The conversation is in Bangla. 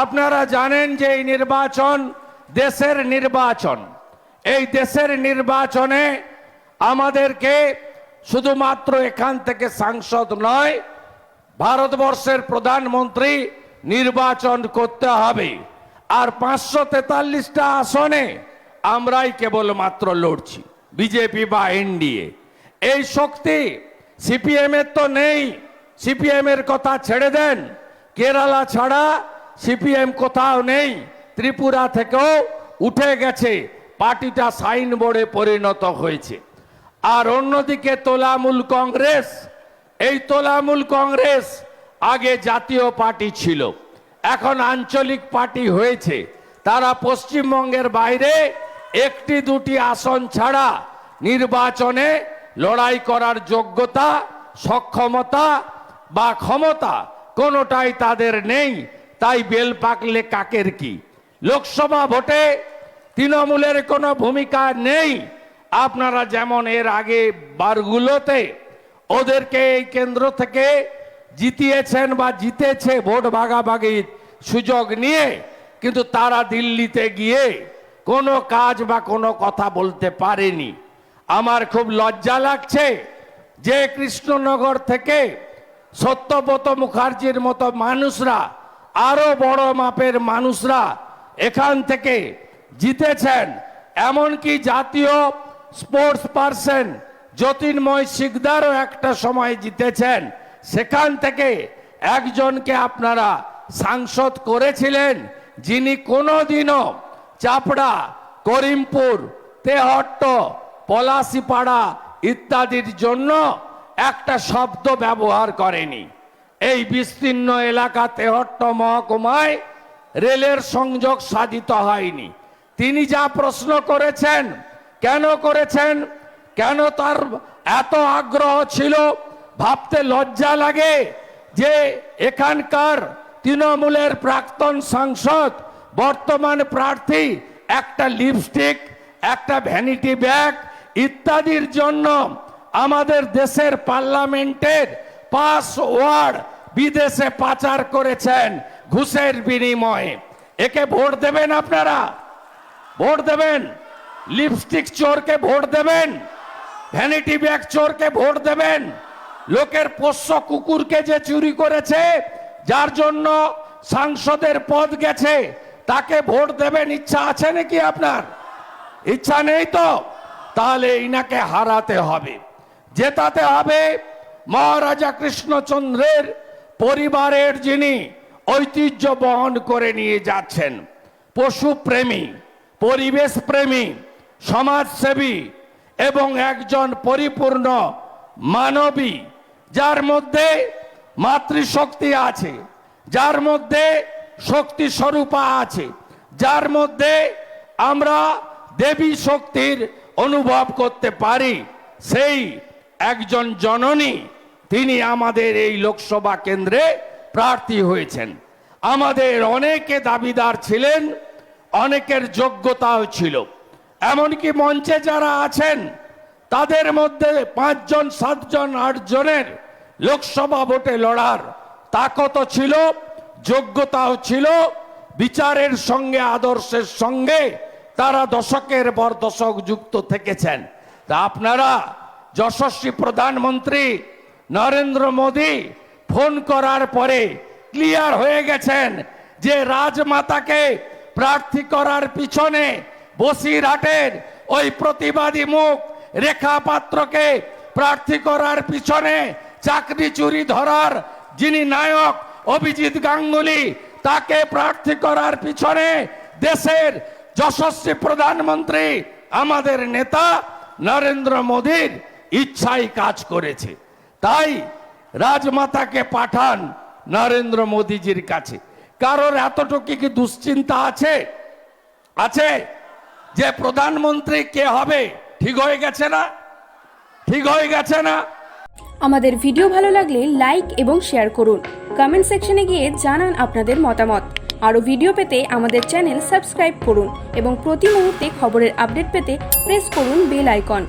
আপনারা জানেন যে এই নির্বাচন দেশের নির্বাচন। এই দেশের নির্বাচনে আমাদেরকে শুধুমাত্র এখান থেকে সাংসদ নয়, ভারতবর্ষের প্রধানমন্ত্রী নির্বাচন করতে হবে। আর পাঁচশো তেতাল্লিশটা আসনে আমরাই কেবলমাত্র লড়ছি, বিজেপি বা এনডিএ। এই শক্তি সিপিএম এর তো নেই সিপিএম এর কথা ছেড়ে দেন, কেরালা ছাড়া সিপিএম কোথাও নেই, ত্রিপুরা থেকেও উঠে গেছে, পার্টিটা সাইন বোর্ডে পরিণত হয়েছে। আর অন্যদিকে তোলামূল কংগ্রেস, এই তোলামূল কংগ্রেস আগে জাতীয় পার্টি ছিল, এখন আঞ্চলিক পার্টি হয়েছে। তারা পশ্চিমবঙ্গের বাইরে একটি দুটি আসন ছাড়া নির্বাচনে লড়াই করার যোগ্যতা, সক্ষমতা বা ক্ষমতা কোনোটাই তাদের নেই। তাই বেল পাকলে কাকের কি? লোকসভা ভোটে তৃণমূলের কোনো ভূমিকা নেই। আপনারা যেমন এর আগে বারগুলোতে ওদেরকে এই কেন্দ্র থেকে জিতিয়েছেন বা জিতেছে ভোট ভাগাভাগির সুযোগ নিয়ে, কিন্তু তারা দিল্লিতে গিয়ে কোনো কাজ বা কোনো কথা বলতে পারেনি। আমার খুব লজ্জা লাগছে যে কৃষ্ণনগর থেকে সত্যব্রত মুখার্জির মতো মানুষরা আরও বড় মাপের মানুষরা এখান থেকে জিতেছেন। এমনকি জাতীয় স্পোর্টস পার্সন যতীনময় শিকদারও একটা সময় জিতেছেন। সেখান থেকে একজনকে আপনারা সাংসদ করেছিলেন, যিনি কোনোদিনও চাপড়া, করিমপুর, তেহট্ট, পলাশিপাড়া ইত্যাদির জন্য একটা শব্দ ব্যবহার করেনি। এই বিস্তীর্ণ এলাকা তেহট্ট মহকুমায় রেলের সংযোগ সাধিত হয়নি। তিনি যা প্রশ্ন করেছেন, কেন করেছেন, কেন তার এত আগ্রহ ছিল, ভাবতে লজ্জা লাগে যে এখানকার তৃণমূলের প্রাক্তন সাংসদ, বর্তমান প্রার্থী, একটা লিপস্টিক, একটা ভ্যানিটি ব্যাগ ইত্যাদির জন্য আমাদের দেশের পার্লামেন্টের পাস ওয়ার্ড বিদেশে পাচার করেছেন ঘুষের বিনিময়ে। একে ভোট দেবেন আপনারা? ভোট দেবেন? লিপস্টিক চোরকে ভোট দেবেন? ভ্যানিটি ব্যাগ চোরকে ভোট দেবেন? লোকের পোষ্য কুকুরকে যে চুরি করেছে, যার জন্য সাংসদের পদ গেছে, তাকে ভোট দেবেন? ইচ্ছা আছে নাকি আপনার? ইচ্ছা নেই তো? তাহলে ইনাকে হারাতে হবে। জেতাতে হবে মহারাজা কৃষ্ণচন্দ্রের পরিবারের যিনি ঐতিহ্য বহন করে নিয়ে যাচ্ছেন, পশু প্রেমী, পরিবেশ প্রেমী, সমাজসেবী এবং একজন পরিপূর্ণ মানবী, যার মধ্যে মাতৃশক্তি আছে, যার মধ্যে শক্তি স্বরূপা আছে, যার মধ্যে আমরা দেবী শক্তির অনুভব করতে পারি, সেই একজন জননী তিনি আমাদের এই লোকসভা কেন্দ্রে প্রার্থী হয়েছেন। আমাদের অনেকে দাবিদার ছিলেন, অনেকের যোগ্যতাও ছিল। এমনকি মঞ্চে যারা আছেন, তাদের মধ্যে পাঁচজন, সাতজন, আটজনের লোকসভা ভোটে লড়ার তাকত ছিল, যোগ্যতাও ছিল। বিচারের সঙ্গে, আদর্শের সঙ্গে তারা দশকের পর দশক যুক্ত থেকেছেন। তা আপনারা যশস্বী প্রধানমন্ত্রী নরেন্দ্র মোদী ফোন করার পরে ক্লিয়ার হয়ে গেছেন যে রাজমাতাকে প্রার্থী করার পিছনে বসিরহাটের ওই প্রতিবাদী মুখ রেখা পাত্রকে প্রার্থী করার পিছনে চাকরি চুরি ধরার যিনি নায়ক অভিজিৎ গাঙ্গুলি, তাকে প্রার্থী করার পিছনে দেশের যশস্বী প্রধানমন্ত্রী আমাদের নেতা নরেন্দ্র মোদীর ইচ্ছাই কাজ করেছে। তাই রাজমাতাকে পাঠান নরেন্দ্র মোদীজির কাছে। কারোর এতটুকু কি দুশ্চিন্তা আছে? আছে? যে প্রধানমন্ত্রী কে হবে? ঠিক হয়ে গেছে না? ঠিক হয়ে গেছে না? আমাদের ভিডিও ভালো লাগলে লাইক এবং শেয়ার করুন। কমেন্ট সেকশনে গিয়ে জানান আপনাদের মতামত। আরও ভিডিও পেতে আমাদের চ্যানেল সাবস্ক্রাইব করুন এবং প্রতি মুহূর্তে খবরের আপডেট পেতে প্রেস করুন বেল আইকন।